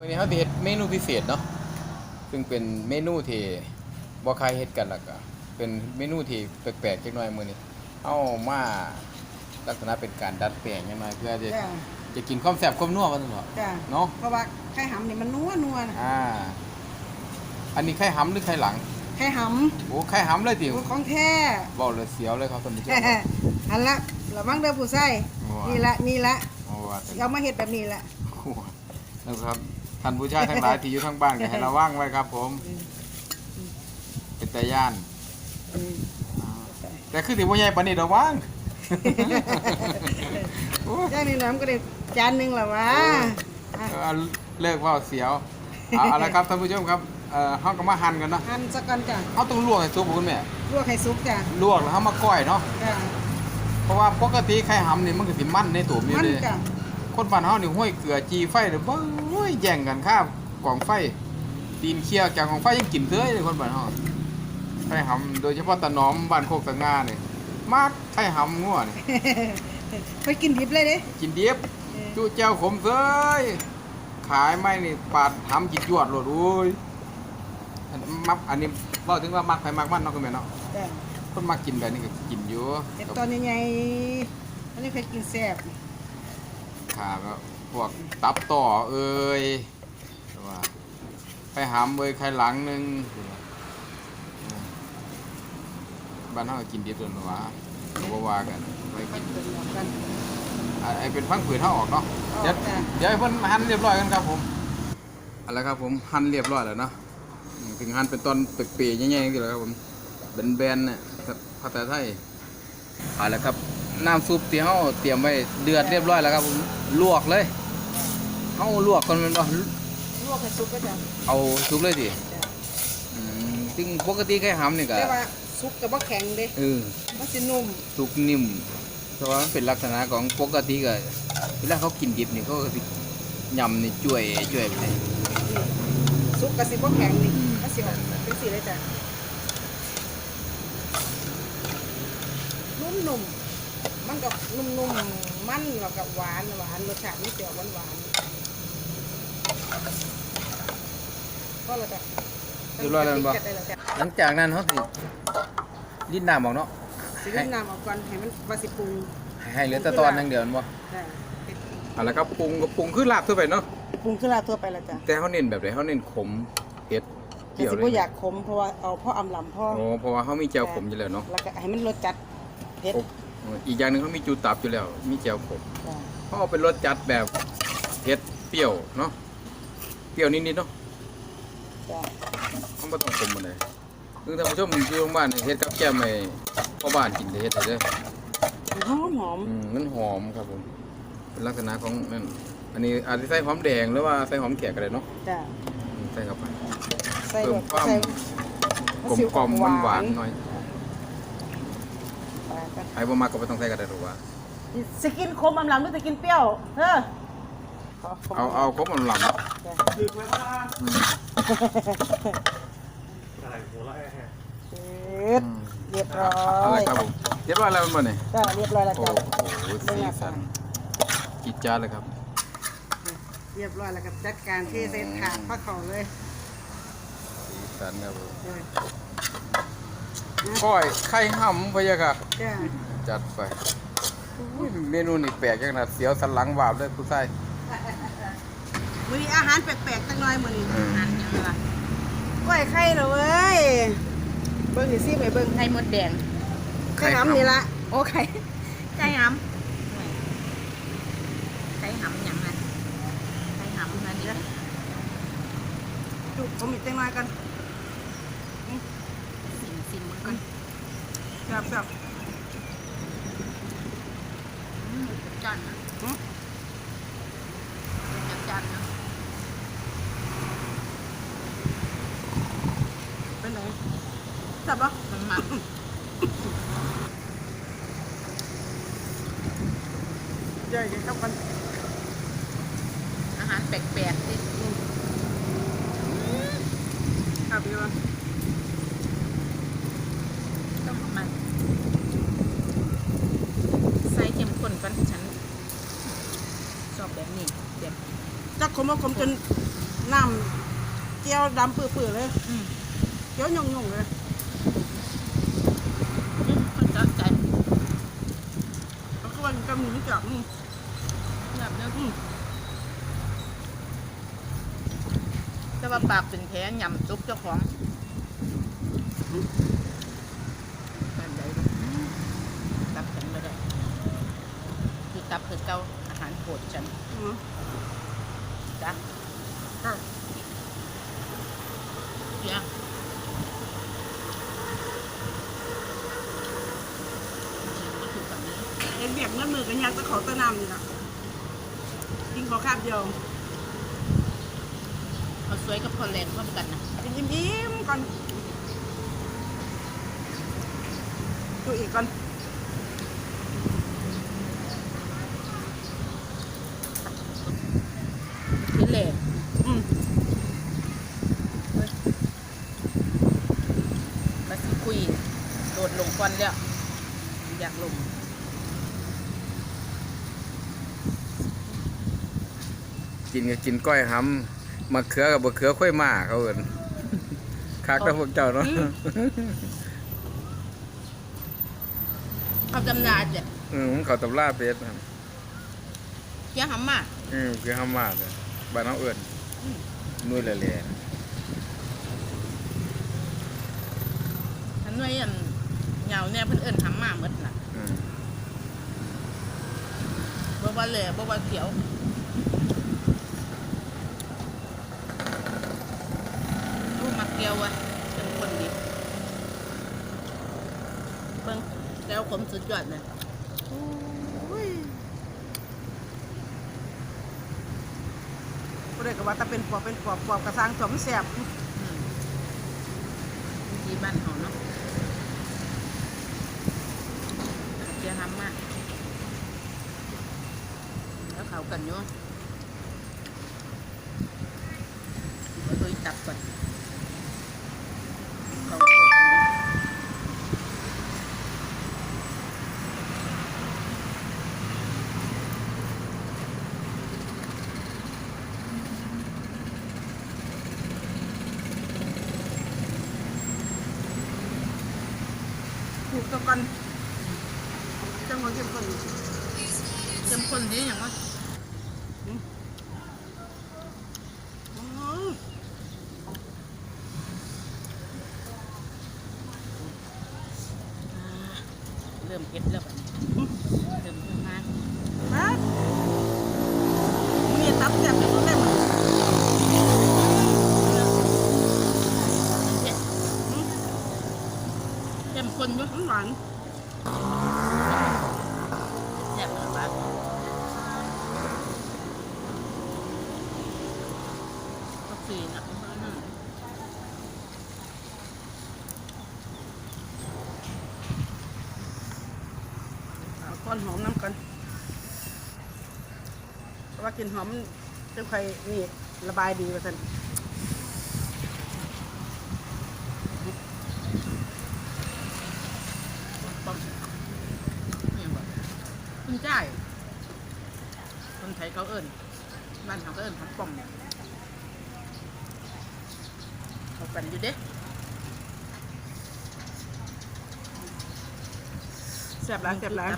วันนี้เขาจะเฮ็ดเมนูพิเศษเนาะ ซึ่งเป็นเมนูที่บ่ใครเฮ็ดกันแล้วก็เป็นเมนูที่แปลกๆจักหน่อยมื้อนี้เอามาลักษณะเป็นการดัดแปลงจังหน่อยเพื่อจะจ้ะจะกินความแซ่บความนัวว่าซั่นเนาะจ้ะเนาะ เพราะว่าไข่หำนี่มันนัวนัวนะอ่า อันนี้ไข่หำหรือไข่หลัง ไข่หโอ้ไข่หำเลยติำโอ้ของแท้เว้าเลยเสียวเลยครับท่านผู้ชม อันละระวังเด้อผู้ใส่ว้านี่ นี่ละนี่ละโอ้ว่าแต่เอามาเฮ็ดแบบนี้ละ โอ้นะครับ ท่านผู้ชายทั้งหลายที่อยู่ทางบ้านก็ให้ระวังไว้ครับ ผม เป็นตาย่านอืมแต่คือสิบ่ใหญ่ปานนี้ดอกว่างโอ้จ้านี่น้ำก็ได้จานหนึงละวะอะเออเลิกเว่าเสียวเอาเอาละครับท่านผู้ชมครับเอ่อเฮาก็มาหั่นกันเนาะหั่นสักก่อนจ้ะเฮาต้องลวกให้สุกบ่คุณแม่ลวกให้สุกจ้ะลวกแล้วเฮามาก้อยเนาะจ้ะเพราะว่าปกติไข่หำนี่มันก็สิมันในตัวมันอยู่มันเด้ จ้ะ คนบ้านเฮานี่ห้วยเกลือจีไฟเด้อเบ้ยแย่งกันข้ามกองไฟตีนเคี้ยวจากกองไฟยังกินเด้อเลยคนบ้านเฮาไข่หำโดยเฉพาะตะหนอมบ้านโคกตะงานี่มักไข่หำงัวนี่ไปกินดิบเลยเด้กินเดียบเออจู้แจ้วขมเซยขายไม่นี่ปาดทำกินยวดโลดโอ้ยอันมักอันนี้เล่าถึงว่ามักไผมักมันเนาะคุณแม่เนาะจ้ะคนมักกินแบบนี้ก็กินอยู่เห็ดตอนใหญ่ๆอันนี้เคยกินแซ่บ ขาแบบพวกตับต่อเอ้ยแต่ว่าไปหามเอ้ยไข่หลังหนึงบ้านเฮาก็กินดิบตัวว่าก็บ่ว่ากันไปไปกินเปิดหมวกกันอะไอ้เป็นฟังผืนเฮาออกเนาะออกเดี๋ยวจ้ะเดี๋ยวให้เพิ่นหั่นเรียบร้อยกันครับผมเอาละครับผมหั่นเรียบร้อยแล้วเนาะอืมถึงหั่นเป็นตอนเปรียๆใหญ่ๆจังซี่แหล้วครับผมแบนๆน่ะภาษาไทยเอาละครับ น้ำซุปที่เฮาเตรียมไว้เดือดเรียบร้อยแล้วครับผมลวกเลยเฮาลวกก่อนแมันบ่ลวกให้สุกก็จ้ะเอาสุกเลยสิจ้ะอืมซึ่งปกติไข่หำนี่ก็แต่ว่าสุกกับว่าแข็งเด้เออ มันสินุ่มสุกนิ่มเพราะว่ามันเป็นลักษณะของปกติก็เวลาเขากินดิบนี่เขาก็สิยำนี่จ่วยจ่วยไปนี่สุกกับสิบ่แข็งนี่อืมมันสิออกเป็นสีเลยจ้ะนุ่มๆ มันกับนุ่มๆ มันแล้วก็หวานหวานรสชาติมันเสียวหวานหวานก็แล้วจ้ะเรียบร้อยแล้วแม่นบ่จัดได้แล้วจ้ะหลังจากนั้นเขาสิลิ้นน้ำออกเนาะสิริน้ำออกก่อนให้มันบาสิปรุงให้เหลือแต่ตอนอย่างเดียวแม่นบ่ได้เอาละครับปรุงก็ปรุงคือลาบทั่วไปเนาะปรุงขึ้นราทั่วไปแล้วจ้ะแต่เขาเน้นแบบไหนเขาเน้นขมเผ็ดเปแต่รี้ยวสิเลบ่ยอยากขมเพราะว่าเอาพ่ออำลำพ่อโอ้เพราะว่าเขามีแจ่วขมอยู่แล้วเนาะแล้วก็ให้มันรสจัดเผ็ด อีกอย่างหนึงเขามีจูตับอยู่แล้ว มีแจ่วขมจ้ะเขาเอาเป็นรสจัดแบบเผ็ดเปรี้ยวเนาะเปรี้ยวนิดๆเนาะจ้ะเขาไม่ต้องขมมาเลยคือท่านผู้ชมอยู่โรงพยาบาลเฮ็ดกับแก้มให้พ่อบ้านกินได้เฮ็ดได้เด้อหอมหอมอืมมันหอมครับผมเป็นลักษณะของนั่นอันนี้อาจจะใส่หอมแดงหรือว่าใส่หอมแขกก็ได้เนาะจ้ะอืมใส่เข้าไปใส่เพิ่มแบบความใส่กลมกล่อมหวานหวานๆหน่อย ไปกันใครบ่มักก็บ่ต้องใส่ก็ได้หรอกว่าสิกินคมอำลำหรือจะกินเปรี้ยวเออขมเอาเอาครบมันหลังจ้ะอืมเสร็จเรียบร้อเอายละครับผมเรียบร้อยแล้วมันบ่เนี่ยจ้ะเรียบร้อยแล้วโอ้จ้ะโหสีสันกิจจาเลยครับเรียบร้อยแล้วก็จัดการที่เส้นถาดพระเขาเลยสีสันครับผมเออ ก้อยไข่ห่ำพะยะค่ะ จ้ะจัดไปอุ้ยเมนูนี่แปลกจังนะเสียวสันหลังวาบเลยผู้ชายมื้อนี้อาหารแปลกๆจังหน่อยมื้อนี้อืมอาหารยังไงล่ะกล้วยไข่เหรอเว้ย เบิ่งสิซิไปเบิ่งไข่มดแดงไข่น้ำนี่ละโอ้ไข่ไข่หำไข่หำอย่างนั้นไข่หำนั่นเยอะจุกผมอีกจังหน่อยกัน สิมสิมมันก็ จับจับอืมจัดนะหืมจัดจัดนะเป็นไหนจับปะมันมันเดี๋ยวเดี๋ยวเข้ากันอาหารแปลกๆที่ครับพี่ว่า ต้องเอามันใส่เข้มข้นกันฉันช อบแบบนี้แบบจักขมว่าขมจนน้ำเจียวดำปื้อๆเลยอืมเจียวหยุ่งๆเลยอืมมันจัดใจแล้วก็วันกำหนูจับนี่แบบเนี้ยอืมแต่ว่าปากเป็นแผลยำจุกเจ้าของแบบใดบ่อืมตับฉันไม่ได้คือตับคือเก้าอาหารโปรดฉัน อืม จ้ะ ก็ เพียงก็คือแบบนี้เอ็นเบียกเงินมือกันยักตะเขาตะนำนี่นะกินขอคาบเดียวเขาสวยกับพอแรงพร้อมกันนะกินยิ้มๆก่อนดูอีกก่อน ที่เหล่ อืม มาสิ คุย โดดลงก่อนแล้ว อยากลงกินก็กินก้อยหำมะเขือกับบะเขือค่อยมาเขาเอิ้นคักแล้วพวกเจ้าเนาะเขาจำนาจ้ะอืมเขาตำราเป็ดนะเพียงหำมากอืมคือหำมาเลยบ้านเฮาเอิ้นนุ่ยแหล่ อันนี้อันเหงาเนี่ยเพิ่นเอิ้นหำมากหมดน่ะๆอืมบ่ว่าแหล่บ่ว่าเขียวลูกมักเกียวอะเป็นคนดีเบิ่งแก้วขมสุดยอดเลยอุ้ยก็ได้กับว่าถ้าเป็นปอบเป็นปอบปอบกระซังสมแสบอืมวิธีบ้านเขาเนาะเจียหำมากแล้วเขา กันอยู่เอาตัวอีตับก่อนถูกตะกันจังหวะเข้มข้นเข้มข้นดีอย่างวะ อืม อ่าเริ่มเผ็ดแล้วบัดนี้เริ่มขึ้นมามามีตับแสบที่สุดเลยมันเผ็ดเข้มข้นอยู่มันหวาน แซ่บเลยบ้านก็สีนะเพราะนั่น เอาก้อน หอมน้ำกันเพราะว่ากินหอมจ้าไข่นี่ระบายดีว่าสันป้อมคุณจ่ายคนไทยเขาเอิ้นบ้านเขาก็เอิ้นผัดป้อมเนี่ยเขากันอยู่เด้แสบหลายแสบหลาย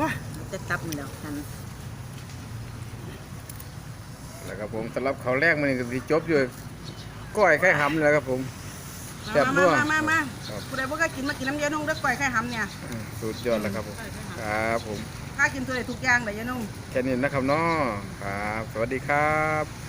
ว้าจะตับมันแล้วนั่นแล้วครับผมสำหรับเขาวแรกมันก็สิจบอยู่ก้อยไข่หำนี่แหละครับผม แซ่บด้มาวยมามามาครับ ผู้ใดบ่เคยกินมากินน้ำเยานุ่งด้วยก่อยไข่หำเนี่ยอืมสุดยอดแล้วครับผมครับผมถ้ากินตัวใดทุกอย่างเลยยานุ่ง แค่นี้นะครับเนาะครับ สวัสดีครับ